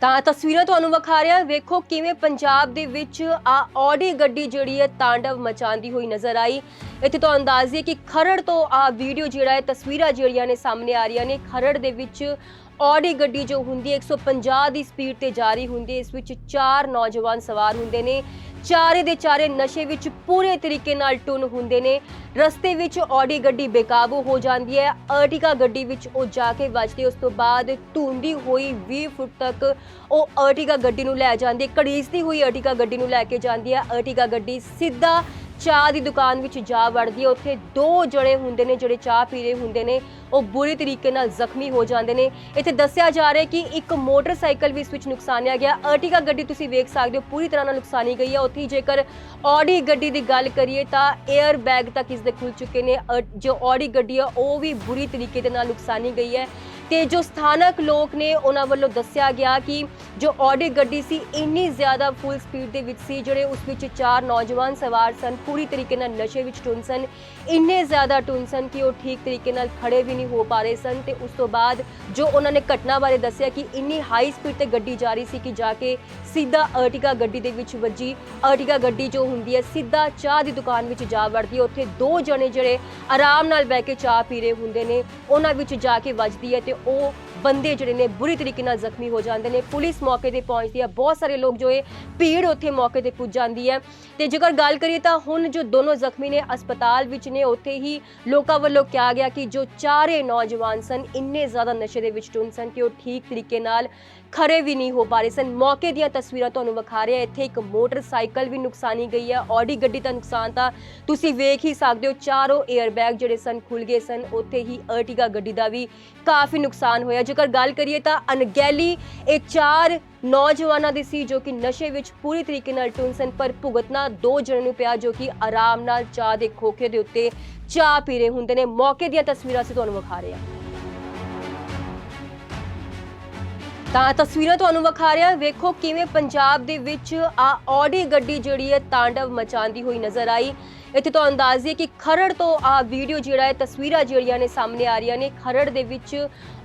ਤਾਂ ਤਸਵੀਰਾਂ ਤੁਹਾਨੂੰ ਵਿਖਾ ਰਿਹਾ, ਵੇਖੋ ਕਿਵੇਂ ਪੰਜਾਬ ਦੇ ਵਿੱਚ ਆ ਆਡੀ ਗੱਡੀ ਜਿਹੜੀ ਹੈ ਤਾਂਡਵ ਮਚਾਉਂਦੀ ਹੋਈ ਨਜ਼ਰ ਆਈ। ਇੱਥੇ ਤੋਂ ਅੰਦਾਜ਼ੇ ਕਿ ਖਰੜ ਤੋਂ ਆ ਵੀਡੀਓ ਜਿਹੜਾ ਹੈ, ਤਸਵੀਰਾਂ ਜਿਹੜੀਆਂ ਨੇ ਸਾਹਮਣੇ ਆ ਰਹੀਆਂ ਨੇ। ਖਰੜ ਦੇ ਵਿੱਚ ਆਡੀ ਗੱਡੀ ਜੋ ਹੁੰਦੀ ਹੈ 150 ਦੀ ਸਪੀਡ ਤੇ ਜਾ ਰਹੀ ਹੁੰਦੀ ਹੈ। ਇਸ ਵਿੱਚ ਚਾਰ ਨੌਜਵਾਨ ਸਵਾਰ ਹੁੰਦੇ ਨੇ। ਚਾਰੇ ਦੇ ਚਾਰੇ ਨਸ਼ੇ ਵਿੱਚ ਪੂਰੇ ਤਰੀਕੇ ਨਾਲ ਟੁੰਨ ਹੁੰਦੇ ਨੇ। ਰਸਤੇ ਵਿੱਚ ਆਡੀ ਗੱਡੀ ਬੇਕਾਬੂ ਹੋ ਜਾਂਦੀ ਹੈ। ਅਰਟਿਕਾ ਗੱਡੀ ਵਿੱਚ ਉਹ ਜਾ ਕੇ ਵੱਜਦੀ, ਉਸ ਤੋਂ ਬਾਅਦ ਧੁੰਦੀ ਹੋਈ 20 ਫੁੱਟ ਤੱਕ ਉਹ ਅਰਟਿਕਾ ਗੱਡੀ ਨੂੰ ਲੈ ਜਾਂਦੀ ਹੈ। ਘੜੀਸਦੀ ਹੋਈ ਅਰਟਿਕਾ ਗੱਡੀ ਨੂੰ ਲੈ ਕੇ ਜਾਂਦੀ ਹੈ। ਅਰਟਿਕਾ ਗੱਡੀ ਸਿੱਧਾ ਚਾਹ ਦੀ ਦੁਕਾਨ ਵਿੱਚ ਜਾ ਵੜਦੀ ਹੈ। ਉੱਥੇ ਦੋ ਜਣੇ ਹੁੰਦੇ ਨੇ, ਜਿਹੜੇ ਚਾਹ ਪੀ ਰਹੇ ਹੁੰਦੇ ਨੇ। ਉਹ ਬੁਰੇ ਤਰੀਕੇ ਨਾਲ ਜ਼ਖਮੀ ਹੋ ਜਾਂਦੇ ਨੇ। ਇੱਥੇ ਦੱਸਿਆ ਜਾ ਰਿਹਾ ਕਿ ਇੱਕ ਮੋਟਰਸਾਈਕਲ ਵੀ ਇਸ ਵਿੱਚ ਨੁਕਸਾਨਿਆ ਗਿਆ। ਅਰਟੀਕਾ ਗੱਡੀ ਤੁਸੀਂ ਵੇਖ ਸਕਦੇ ਹੋ, ਪੂਰੀ ਤਰ੍ਹਾਂ ਨਾਲ ਨੁਕਸਾਨੀ ਗਈ ਹੈ। ਉੱਥੇ ਹੀ ਜੇਕਰ ਆਡੀ ਗੱਡੀ ਦੀ ਗੱਲ ਕਰੀਏ ਤਾਂ 에ਅਰ ਬੈਗ ਤੱਕ ਇਸ ਦੇ ਖੁੱਲ ਚੁੱਕੇ ਨੇ। ਅ- ਜੋ ਆਡੀ ਗੱਡੀ ਹੈ, ਉਹ ਵੀ ਬੁਰੀ ਤਰੀਕੇ ਦੇ ਨਾਲ ਨੁਕਸਾਨੀ ਗਈ ਹੈ। ਤੇ ਜੋ ਸਥਾਨਕ ਲੋਕ ਨੇ ਉਹਨਾਂ ਵੱਲੋਂ ਦੱਸਿਆ ਗਿਆ ਕਿ ਜੋ ਆਡੀ ਗੱਡੀ ਸੀ, ਇੰਨੀ ਜ਼ਿਆਦਾ ਫੁੱਲ ਸਪੀਡ ਦੇ ਵਿੱਚ ਸੀ, ਜਿਹੜੇ ਉਸ ਵਿੱਚ ਚਾਰ ਨੌਜਵਾਨ ਸਵਾਰ ਸਨ, ਪੂਰੀ ਤਰੀਕੇ ਨਾਲ ਨਸ਼ੇ ਵਿੱਚ ਟੁੰਨ ਸਨ, ਇੰਨੇ ਜ਼ਿਆਦਾ ਟੁੰਨ ਸਨ ਕਿ ਉਹ ਠੀਕ ਤਰੀਕੇ ਨਾਲ ਖੜੇ ਵੀ ਨਹੀਂ ਹੋ ਪਾ ਰਹੇ ਸਨ ਤੇ ਉਸ ਤੋਂ ਬਾਅਦ ਜੋ ਉਹਨਾਂ ਨੇ ਘਟਨਾ ਬਾਰੇ ਦੱਸਿਆ ਕਿ ਇੰਨੀ ਹਾਈ ਸਪੀਡ ਤੇ ਗੱਡੀ ਜਾ ਰਹੀ ਸੀ ਕਿ ਜਾ ਕੇ ਸਿੱਧਾ ਅਰਟਿਕਾ ਗੱਡੀ ਦੇ ਵਿੱਚ ਵੱਜੀ। ਅਰਟਿਕਾ ਗੱਡੀ ਜੋ ਹੁੰਦੀ ਹੈ, ਸਿੱਧਾ ਚਾਹ ਦੀ ਦੁਕਾਨ ਵਿੱਚ ਜਾ ਵੜਦੀ ਹੈ। ਉੱਥੇ ਦੋ ਜਣੇ ਜਿਹੜੇ ਆਰਾਮ ਨਾਲ ਬਹਿ ਕੇ ਚਾਹ ਪੀ ਰਹੇ ਹੁੰਦੇ ਨੇ, ਉਹਨਾਂ ਵਿੱਚ ਜਾ ਕੇ ਵੱਜਦੀ ਹੈ ਤੇ ਉਹ ਬੰਦੇ ਜਿਹੜੇ ਨੇ ਬੁਰੀ ਤਰੀਕੇ ਨਾਲ ਜ਼ਖਮੀ ਹੋ ਜਾਂਦੇ ਨੇ। ਪੁਲਿਸ ਮੌਕੇ ਤੇ ਪਹੁੰਚਦੀ ਹੈ। ਬਹੁਤ ਸਾਰੇ ਲੋਕ ਜੋ ਇਹ ਭੀੜ ਉੱਥੇ ਮੌਕੇ ਤੇ ਪੁੱਜ ਜਾਂਦੀ ਹੈ। ਤੇ ਜੇਕਰ ਗੱਲ ਕਰੀਏ ਤਾਂ ਹੁਣ ਜੋ ਦੋਨੋਂ ਜ਼ਖਮੀ ਨੇ ਹਸਪਤਾਲ ਵਿੱਚ ਨੇ, ਉੱਥੇ ਹੀ ਲੋਕਾਂ ਵੱਲੋਂ ਕਿਹਾ ਗਿਆ ਕਿ ਜੋ ਚਾਰੇ ਨੌਜਵਾਨ ਸਨ, ਇੰਨੇ ਜ਼ਿਆਦਾ ਨਸ਼ੇ ਦੇ ਵਿੱਚ ਟੁੰਨ ਸਨ ਕਿ ਉਹ ਠੀਕ ਤਰੀਕੇ ਨਾਲ ਖੜੇ ਵੀ ਨਹੀਂ ਹੋ ਪਾ ਰਹੇ ਸਨ। ਮੌਕੇ ਦੀਆਂ ਤਸਵੀਰਾਂ ਤੁਹਾਨੂੰ ਵਿਖਾ ਰਿਹਾ ਇੱਥੇ ਇੱਕ ਮੋਟਰਸਾਈਕਲ ਵੀ ਨੁਕਸਾਨੀ ਗਈ ਹੈ। ਆਡੀ ਗੱਡੀ ਦਾ ਨੁਕਸਾਨ ਤਾਂ ਤੁਸੀਂ ਵੇਖ ਹੀ ਸਕਦੇ ਹੋ। ਚਾਰੋਂ 에ਅਰਬੈਗ ਜਿਹੜੇ ਸਨ ਖੁੱਲ ਗਏ ਸਨ। ਉੱਥੇ ਹੀ ਅਰਟਿਗਾ ਗੱਡੀ ਦਾ ਵੀ ਕਾਫੀ ਨੁਕਸਾਨ ਹੋਇਆ। ਜੇਕਰ ਗੱਲ ਕਰੀਏ ਤਾਂ ਅਣਗਹਿਲੀ ਇਹ ਚਾਰ ਨੌਜਵਾਨਾਂ ਦੀ ਸੀ ਜੋ ਕਿ ਨਸ਼ੇ ਵਿੱਚ ਪੂਰੀ ਤਰੀਕੇ ਨਾਲ ਟੁੰਨ ਸਨ, ਪਰ ਭੁਗਤਣਾ ਦੋ ਜਣਿਆਂ ਨੂੰ ਪਿਆ ਜੋ ਕਿ ਆਰਾਮ ਨਾਲ ਚਾਹ ਦੇ ਖੋਖੇ ਦੇ ਉੱਤੇ ਚਾਹ ਪੀ ਰਹੇ ਹੁੰਦੇ ਨੇ। ਮੌਕੇ ਦੀਆਂ ਤਸਵੀਰਾਂ ਅਸੀਂ ਤੁਹਾਨੂੰ ਵਿਖਾ ਰਹੇ ਹਾਂ। ਤਾਂ ਤਸਵੀਰਾਂ ਤੁਹਾਨੂੰ ਵਿਖਾ ਰਿਹਾ, ਵੇਖੋ ਕਿਵੇਂ ਪੰਜਾਬ ਦੇ ਵਿੱਚ ਆ ਆਡੀ ਗੱਡੀ ਜਿਹੜੀ ਹੈ ਤਾਂਡਵ ਮਚਾਉਂਦੀ ਹੋਈ ਨਜ਼ਰ ਆਈ। ਇੱਥੇ ਤੋਂ ਅੰਦਾਜ਼ੇ ਕਿ ਖਰੜ ਤੋਂ ਆ ਵੀਡੀਓ ਜਿਹੜਾ ਹੈ, ਤਸਵੀਰਾਂ ਜਿਹੜੀਆਂ ਨੇ ਸਾਹਮਣੇ ਆ ਰਹੀਆਂ ਨੇ। ਖਰੜ ਦੇ ਵਿੱਚ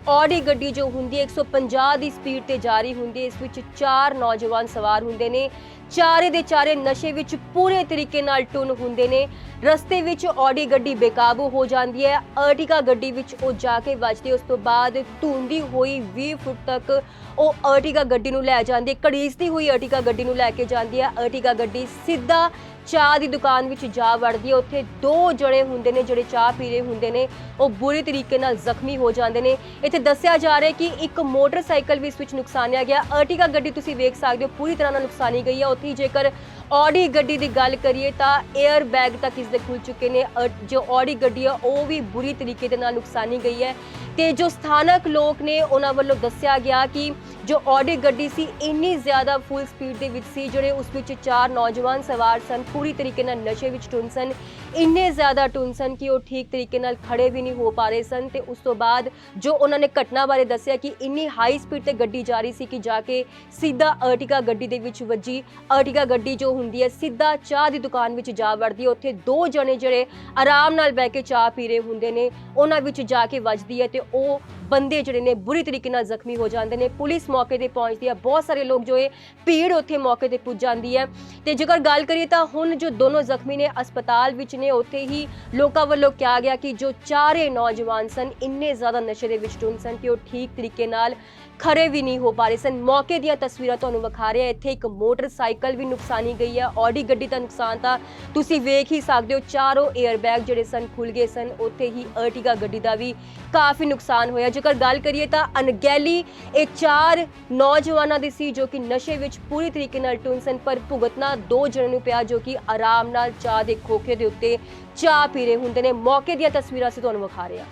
ਆਡੀ ਗੱਡੀ ਜੋ ਹੁੰਦੀ ਹੈ 150 ਦੀ ਸਪੀਡ ਤੇ ਜਾ ਰਹੀ ਹੁੰਦੀ ਹੈ, ਇਸ ਵਿੱਚ ਚਾਰ ਨੌਜਵਾਨ ਸਵਾਰ ਹੁੰਦੇ ਨੇ। ਚਾਰੇ ਦੇ ਚਾਰੇ ਨਸ਼ੇ ਵਿੱਚ ਪੂਰੇ ਤਰੀਕੇ ਨਾਲ ਟੁੰਨ ਹੁੰਦੇ ਨੇ। ਰਸਤੇ ਵਿੱਚ ਔਡੀ ਗੱਡੀ ਬੇਕਾਬੂ ਹੋ ਜਾਂਦੀ ਹੈ। ਅਰਟਿਕਾ ਗੱਡੀ ਵਿੱਚ ਉਹ ਜਾ ਕੇ ਵੱਜਦੀ ਉਸ ਤੋਂ ਬਾਅਦ ਧੁੰਦੀ ਹੋਈ 20 ਫੁੱਟ ਤੱਕ ਉਹ ਅਰਟਿਕਾ ਗੱਡੀ ਨੂੰ ਲੈ ਜਾਂਦੀ ਹੈ। ਘੜੀਸਦੀ ਹੋਈ ਅਰਟਿਕਾ ਗੱਡੀ ਨੂੰ ਲੈ ਕੇ ਜਾਂਦੀ ਹੈ। ਅਰਟਿਕਾ ਗੱਡੀ ਸਿੱਧਾ ਚਾਹ ਦੀ ਦੁਕਾਨ ਵਿੱਚ ਜਾ ਵੜਦੀ ਹੈ। ਉੱਥੇ ਦੋ ਜਣੇ ਹੁੰਦੇ ਨੇ, ਜਿਹੜੇ ਚਾਹ ਪੀ ਰਹੇ ਹੁੰਦੇ ਨੇ। ਉਹ ਬੁਰੀ ਤਰੀਕੇ ਨਾਲ ਜ਼ਖਮੀ ਹੋ ਜਾਂਦੇ ਨੇ। ਇੱਥੇ ਦੱਸਿਆ ਜਾ ਰਿਹਾ ਕਿ ਇੱਕ ਮੋਟਰਸਾਈਕਲ ਵੀ ਇਸ ਵਿੱਚ ਨੁਕਸਾਨਿਆ ਗਿਆ। ਅਰਟਿਕਾ ਗੱਡੀ ਤੁਸੀਂ ਵੇਖ ਸਕਦੇ ਹੋ, ਪੂਰੀ ਤਰ੍ਹਾਂ ਨਾਲ ਨੁਕਸਾਨੀ ਗਈ ਹੈ। ਉੱਥੇ ਜੇਕਰ ਆਡੀ ਗੱਡੀ ਦੀ ਗੱਲ ਕਰੀਏ ਤਾਂ 에ਅਰ ਬੈਗ ਤੱਕ ਇਸ ਦੇ ਖੁੱਲ ਚੁੱਕੇ ਨੇ। ਅ- ਜੋ ਆਡੀ ਗੱਡੀ ਹੈ, ਉਹ ਵੀ ਬੁਰੀ ਤਰੀਕੇ ਦੇ ਨਾਲ ਨੁਕਸਾਨੀ ਗਈ ਹੈ। ਤੇ ਜੋ ਸਥਾਨਕ ਲੋਕ ਨੇ, ਉਹਨਾਂ ਵੱਲੋਂ ਦੱਸਿਆ ਗਿਆ ਕਿ ਜੋ ਆਡੀ ਗੱਡੀ ਸੀ, ਇੰਨੀ ਜ਼ਿਆਦਾ ਫੁੱਲ ਸਪੀਡ ਦੇ ਵਿੱਚ ਸੀ, ਜਿਹੜੇ ਉਸ ਵਿੱਚ ਚਾਰ ਨੌਜਵਾਨ ਸਵਾਰ ਸਨ, ਪੂਰੀ ਤਰੀਕੇ ਨਾਲ ਨਸ਼ੇ ਵਿੱਚ ਟੁੰਨ ਸਨ। ਇੰਨੇ ਜ਼ਿਆਦਾ ਟੁੰਨ ਸਨ ਕਿ ਉਹ ਠੀਕ ਤਰੀਕੇ ਨਾਲ ਖੜੇ ਵੀ ਨਹੀਂ ਹੋ ਪਾ ਰਹੇ ਸਨ ਤੇ ਉਸ ਤੋਂ ਬਾਅਦ ਜੋ ਉਹਨਾਂ ਨੇ ਘਟਨਾ ਬਾਰੇ ਦੱਸਿਆ ਕਿ ਇੰਨੀ ਹਾਈ ਸਪੀਡ ਤੇ ਗੱਡੀ ਜਾ ਰਹੀ ਸੀ ਕਿ ਜਾ ਕੇ ਸਿੱਧਾ ਅਰਟਿਕਾ ਗੱਡੀ ਦੇ ਵਿੱਚ ਵੱਜੀ। ਅਰਟਿਕਾ ਗੱਡੀ ਜੋ ਹੁੰਦੀ ਹੈ, ਸਿੱਧਾ ਚਾਹ ਦੀ ਦੁਕਾਨ ਵਿੱਚ ਜਾ ਵੜਦੀ ਹੈ। ਉੱਥੇ ਦੋ ਜਣੇ ਜਿਹੜੇ ਆਰਾਮ ਨਾਲ ਬਹਿ ਕੇ ਚਾਹ ਪੀ ਰਹੇ ਹੁੰਦੇ ਨੇ, ਉਹਨਾਂ ਵਿੱਚ ਜਾ ਕੇ ਵੱਜਦੀ ਹੈ ਤੇ ਉਹ ਬੰਦੇ ਜਿਹੜੇ ਨੇ ਬੁਰੀ ਤਰੀਕੇ ਨਾਲ ਜ਼ਖਮੀ ਹੋ ਜਾਂਦੇ ਨੇ। ਪੁਲਿਸ ਮੌਕੇ ਤੇ ਪਹੁੰਚਦੀ ਹੈ। ਬਹੁਤ ਸਾਰੇ ਲੋਕ ਜੋ ਇਹ ਭੀੜ ਉੱਥੇ ਮੌਕੇ ਤੇ ਪੁੱਜ ਜਾਂਦੀ ਹੈ। ਤੇ ਜੇਕਰ ਗੱਲ ਕਰੀਏ ਤਾਂ ਹੁਣ ਜੋ ਦੋਨੋਂ ਜ਼ਖਮੀ ਨੇ ਹਸਪਤਾਲ ਵਿੱਚ ਨੇ, ਉੱਥੇ ਹੀ ਲੋਕਾਂ ਵੱਲੋਂ ਕਿਹਾ ਗਿਆ ਕਿ ਜੋ ਚਾਰੇ ਨੌਜਵਾਨ ਸਨ, ਇੰਨੇ ਜ਼ਿਆਦਾ ਨਸ਼ੇ ਦੇ ਵਿੱਚ ਟੁੰਨ ਸਨ ਕਿ ਉਹ ਠੀਕ ਤਰੀਕੇ ਨਾਲ ਖੜੇ ਵੀ ਨਹੀਂ ਹੋ ਪਾ ਰਹੇ ਸਨ। ਮੌਕੇ ਦੀਆਂ ਤਸਵੀਰਾਂ ਤੁਹਾਨੂੰ ਵਿਖਾ ਰਿਹਾ ਇੱਥੇ ਇੱਕ ਮੋਟਰਸਾਈਕਲ ਵੀ ਨੁਕਸਾਨੀ ਗਈ ਹੈ। ਆਡੀ ਗੱਡੀ ਦਾ ਨੁਕਸਾਨ ਤਾਂ ਤੁਸੀਂ ਵੇਖ ਹੀ ਸਕਦੇ ਹੋ। ਚਾਰੋਂ 에ਅਰਬੈਗ ਜਿਹੜੇ ਸਨ ਖੁੱਲ ਗਏ ਸਨ। ਉੱਥੇ ਹੀ ਅਰਟਿਗਾ ਗੱਡੀ ਦਾ ਵੀ ਕਾਫੀ ਨੁਕਸਾਨ ਹੋਇਆ। ਜੇਕਰ ਗੱਲ ਕਰੀਏ ਤਾਂ ਅਣਗਹਿਲੀ ਇਹ ਚਾਰ ਨੌਜਵਾਨਾਂ ਦੀ ਸੀ ਜੋ ਕਿ ਨਸ਼ੇ ਵਿੱਚ ਪੂਰੀ ਤਰੀਕੇ ਨਾਲ ਟੁੰਨ ਸਨ, ਪਰ ਭੁਗਤਣਾ ਦੋ ਜਣਿਆਂ ਨੂੰ ਪਿਆ ਜੋ ਕਿ ਆਰਾਮ ਨਾਲ ਚਾਹ ਦੇ ਖੋਖੇ ਦੇ ਉੱਤੇ ਚਾਹ ਪੀ ਰਹੇ ਹੁੰਦੇ ਨੇ। ਮੌਕੇ ਦੀਆਂ ਤਸਵੀਰਾਂ ਅਸੀਂ ਤੁਹਾਨੂੰ ਵਿਖਾ ਰਹੇ ਹਾਂ।